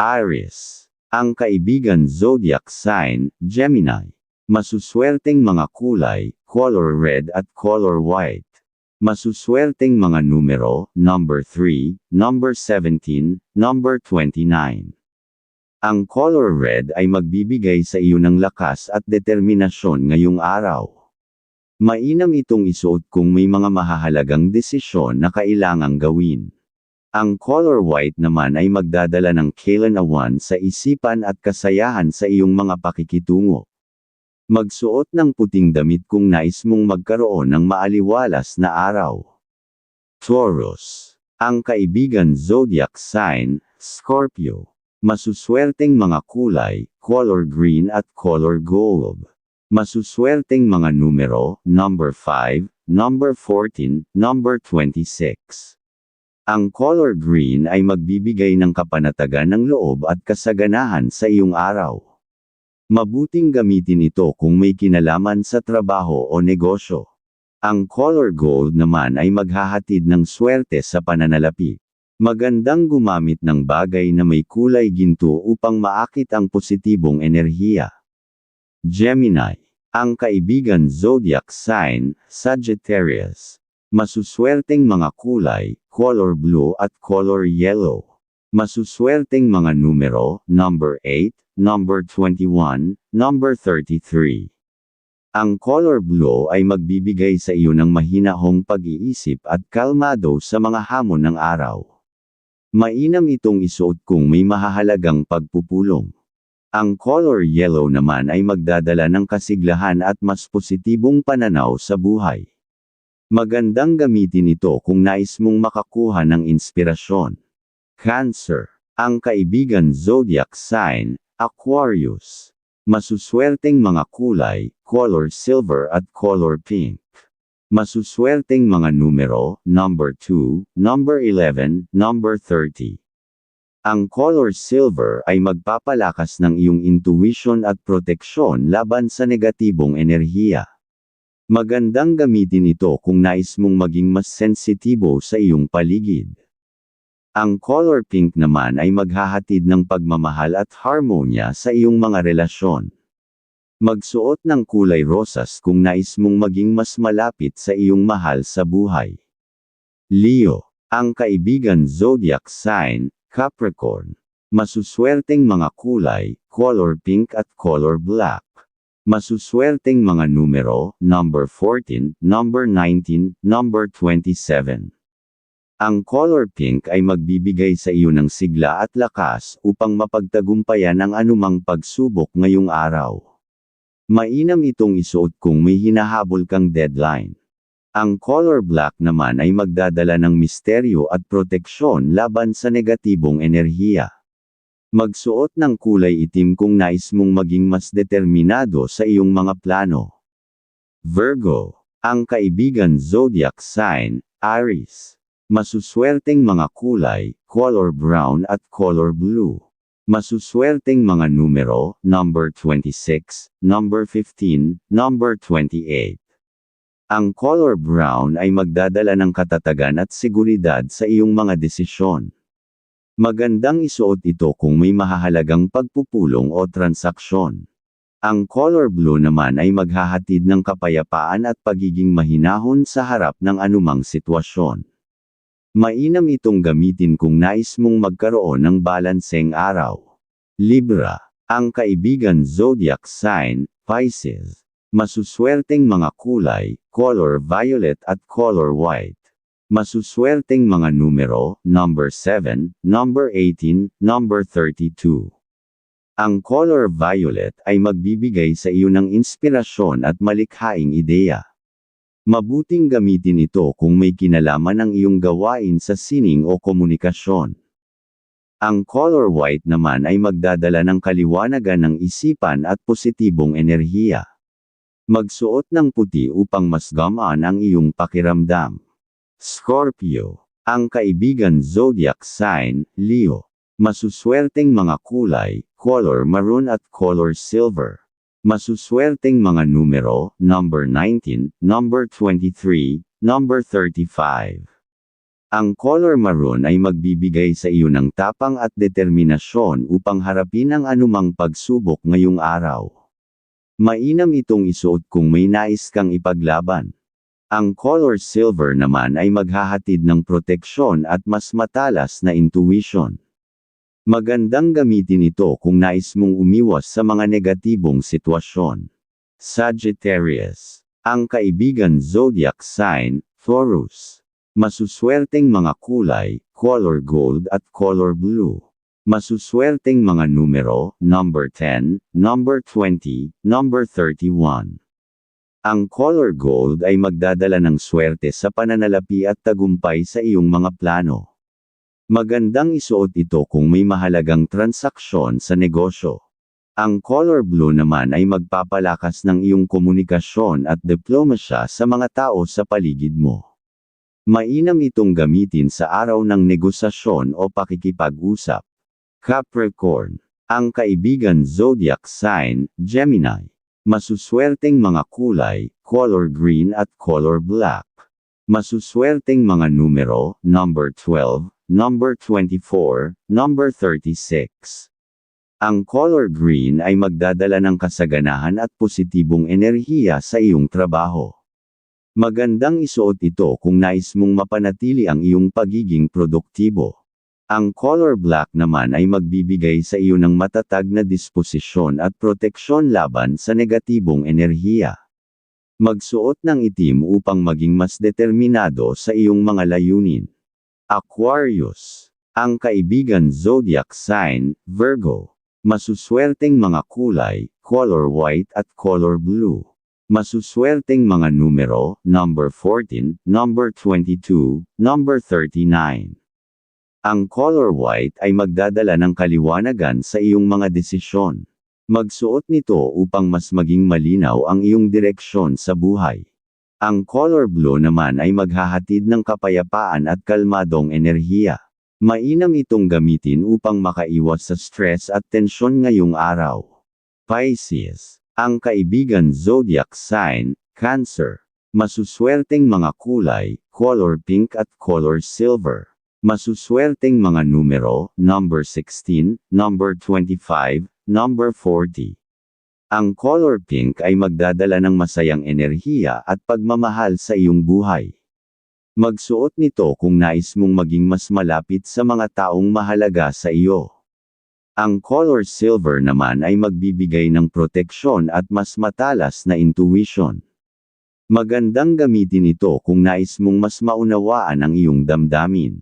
Aries. Ang kaibigan zodiac sign, Gemini. Masuswerteng mga kulay, color red at color white. Masuswerteng mga numero, number 3, number 17, number 29. Ang color red ay magbibigay sa iyo ng lakas at determinasyon ngayong araw. Mainam itong isuot kung may mga mahahalagang desisyon na kailangang gawin. Ang color white naman ay magdadala ng kailanawan sa isipan at kasayahan sa iyong mga pakikitungo. Magsuot ng puting damit kung nais mong magkaroon ng maaliwalas na araw. Taurus. Ang kaibigan zodiac sign, Scorpio. Masuswerteng mga kulay, color green at color gold. Masuswerteng mga numero, number 5, number 14, number 26. Ang color green ay magbibigay ng kapanatagan ng loob at kasaganahan sa iyong araw. Mabuting gamitin ito kung may kinalaman sa trabaho o negosyo. Ang color gold naman ay maghahatid ng swerte sa pananalapi. Magandang gumamit ng bagay na may kulay ginto upang maakit ang positibong enerhiya. Gemini. Ang kaibigan zodiac sign, Sagittarius. Masuswerteng mga kulay, color blue at color yellow. Masuswerteng mga numero, number 8, number 21, number 33. Ang color blue ay magbibigay sa iyo ng mahinahong pag-iisip at kalmado sa mga hamon ng araw. Mainam itong isuot kung may mahahalagang pagpupulong. Ang color yellow naman ay magdadala ng kasiglahan at mas positibong pananaw sa buhay. Magandang gamitin ito kung nais mong makakuha ng inspirasyon. Cancer. Ang kaibigan zodiac sign, Aquarius. Masuswerteng mga kulay, color silver at color pink. Masuswerteng mga numero, number 2, number 11, number 30. Ang color silver ay magpapalakas ng iyong intuition at proteksyon laban sa negatibong enerhiya. Magandang gamitin ito kung nais mong maging mas sensitibo sa iyong paligid. Ang color pink naman ay maghahatid ng pagmamahal at harmonya sa iyong mga relasyon. Magsuot ng kulay rosas kung nais mong maging mas malapit sa iyong mahal sa buhay. Leo. Ang kaibigan zodiac sign, Capricorn. Masuswerteng mga kulay, color pink at color black. Masuswerteng mga numero, number 14, number 19, number 27. Ang color pink ay magbibigay sa iyo ng sigla at lakas upang mapagtagumpayan ang anumang pagsubok ngayong araw. Mainam itong isuot kung may hinahabol kang deadline. Ang color black naman ay magdadala ng misteryo at proteksyon laban sa negatibong enerhiya. Magsuot ng kulay itim kung nais mong maging mas determinado sa iyong mga plano. Virgo. Ang kaibigan zodiac sign, Aries. Masuswerteng mga kulay, color brown at color blue. Masuswerteng mga numero, number 26, number 15, number 28. Ang color brown ay magdadala ng katatagan at seguridad sa iyong mga desisyon. Magandang isuot ito kung may mahahalagang pagpupulong o transaksyon. Ang color blue naman ay maghahatid ng kapayapaan at pagiging mahinahon sa harap ng anumang sitwasyon. Mainam itong gamitin kung nais mong magkaroon ng balanseng araw. Libra. Ang kaibigan zodiac sign, Pisces. Masuswerteng mga kulay, color violet at color white. Masuswerteng mga numero, number 7, number 18, number 32. Ang color violet ay magbibigay sa iyo ng inspirasyon at malikhaing ideya. Mabuting gamitin ito kung may kinalaman ang iyong gawain sa sining o komunikasyon. Ang color white naman ay magdadala ng kaliwanagan ng isipan at positibong enerhiya. Magsuot ng puti upang mas gamaan ang iyong pakiramdam. Scorpio. Ang kaibigan zodiac sign, Leo. Masuswerteng mga kulay, color maroon at color silver. Masuswerteng mga numero, number 19, number 23, number 35. Ang color maroon ay magbibigay sa iyo ng tapang at determinasyon upang harapin ang anumang pagsubok ngayong araw. Mainam itong isuot kung may nais kang ipaglaban. Ang color silver naman ay maghahatid ng proteksyon at mas matalas na intuition. Magandang gamitin ito kung nais mong umiwas sa mga negatibong sitwasyon. Sagittarius. Ang kaibigan zodiac sign, Taurus. Masuswerteng mga kulay, color gold at color blue. Masuswerteng mga numero, number 10, number 20, number 31. Ang color gold ay magdadala ng swerte sa pananalapi at tagumpay sa iyong mga plano. Magandang isuot ito kung may mahalagang transaksyon sa negosyo. Ang color blue naman ay magpapalakas ng iyong komunikasyon at diplomasya sa mga tao sa paligid mo. Mainam itong gamitin sa araw ng negosasyon o pakikipag-usap. Capricorn. Ang kaibigan zodiac sign, Gemini. Masuswerteng mga kulay, color green at color black. Masuswerteng mga numero, number 12, number 24, number 36. Ang color green ay magdadala ng kasaganahan at positibong enerhiya sa iyong trabaho. Magandang isuot ito kung nais mong mapanatili ang iyong pagiging produktibo. Ang color black naman ay magbibigay sa iyo ng matatag na disposisyon at proteksyon laban sa negatibong enerhiya. Magsuot ng itim upang maging mas determinado sa iyong mga layunin. Aquarius. Ang kaibigan zodiac sign, Virgo. Masuswerteng mga kulay, color white at color blue. Masuswerteng mga numero, number 14, number 22, number 39. Ang color white ay magdadala ng kaliwanagan sa iyong mga desisyon. Magsuot nito upang mas maging malinaw ang iyong direksyon sa buhay. Ang color blue naman ay maghahatid ng kapayapaan at kalmadong enerhiya. Mainam itong gamitin upang makaiwas sa stress at tensyon ngayong araw. Pisces ang kaibigan zodiac sign, Cancer. Masuswerteng mga kulay, color pink at color silver. Masuswerteng mga numero, number 16, number 25, number 40. Ang color pink ay magdadala ng masayang enerhiya at pagmamahal sa iyong buhay. Magsuot nito kung nais mong maging mas malapit sa mga taong mahalaga sa iyo. Ang color silver naman ay magbibigay ng proteksyon at mas matalas na intuition. Magandang gamitin ito kung nais mong mas maunawaan ang iyong damdamin.